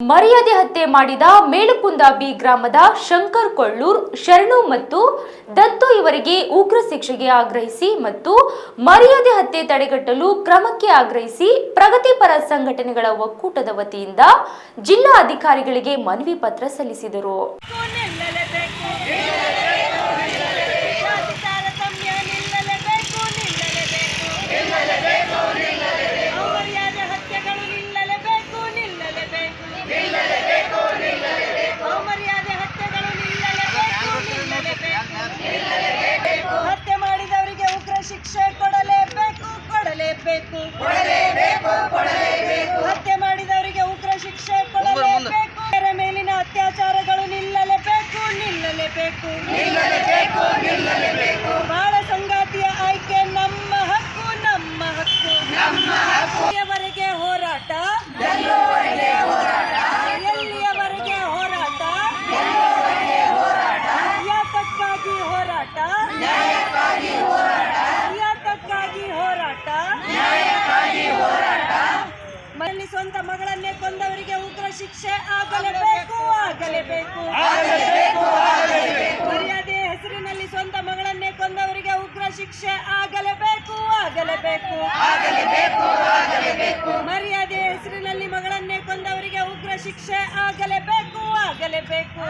ಮರ್ಯಾದೆ ಹತ್ಯೆ ಮಾಡಿದ ಮೇಲುಕುಂದ ಬಿ ಗ್ರಾಮದ ಶಂಕರ್ ಕೊಳ್ಳೂರ್, ಶರಣು ಮತ್ತು ದತ್ತು ಇವರಿಗೆ ಉಗ್ರ ಶಿಕ್ಷೆಗೆ ಆಗ್ರಹಿಸಿ ಮತ್ತು ಮರ್ಯಾದೆ ಹತ್ಯೆ ತಡೆಗಟ್ಟಲು ಕ್ರಮಕ್ಕೆ ಆಗ್ರಹಿಸಿ ಪ್ರಗತಿಪರ ಸಂಘಟನೆಗಳ ಒಕ್ಕೂಟದ ವತಿಯಿಂದ ಜಿಲ್ಲಾ ಅಧಿಕಾರಿಗಳಿಗೆ ಮನವಿ ಪತ್ರ ಸಲ್ಲಿಸಿದರು. ನಿಲ್ಲಲೇಬೇಕು ಬಾಳ ಸಂಗಾತಿಯ ಆಯ್ಕೆ ನಮ್ಮ ಹಕ್ಕು ನಮ್ಮ ಹಕ್ಕು. ನಮ್ಮ ಹಕ್ಕು ಎಲ್ಲಿಯವರೆಗೆ ಹೋರಾಟ? ಎಲ್ಲಿಯವರೆಗೆ ಹೋರಾಟ? ಯಾತಕ್ಕಾಗಿ ಹೋರಾಟ? ಯಾತಕ್ಕಾಗಿ ಹೋರಾಟ? ನ್ಯಾಯಕ್ಕಾಗಿ ಹೋರಾಟ? ಮನೆಯಲ್ಲಿ ಸ್ವಂತ ಮಗಳನ್ನೇ ಕೊಂದವರಿಗೆ ಉಗ್ರ ಶಿಕ್ಷೆ ಆಗಲೇಬೇಕು ಆಗಲೇಬೇಕು ಆಗಲೇಬೇಕು. ಆಗಲೇಬೇಕು ಮರ್ಯಾದೆ ಹೆಸರಿನಲ್ಲಿ ಮಗಳನ್ನೇ ಕೊಂದವರಿಗೆ ಉಗ್ರ ಶಿಕ್ಷೆ ಆಗಲೇಬೇಕು ಆಗಲೇಬೇಕು.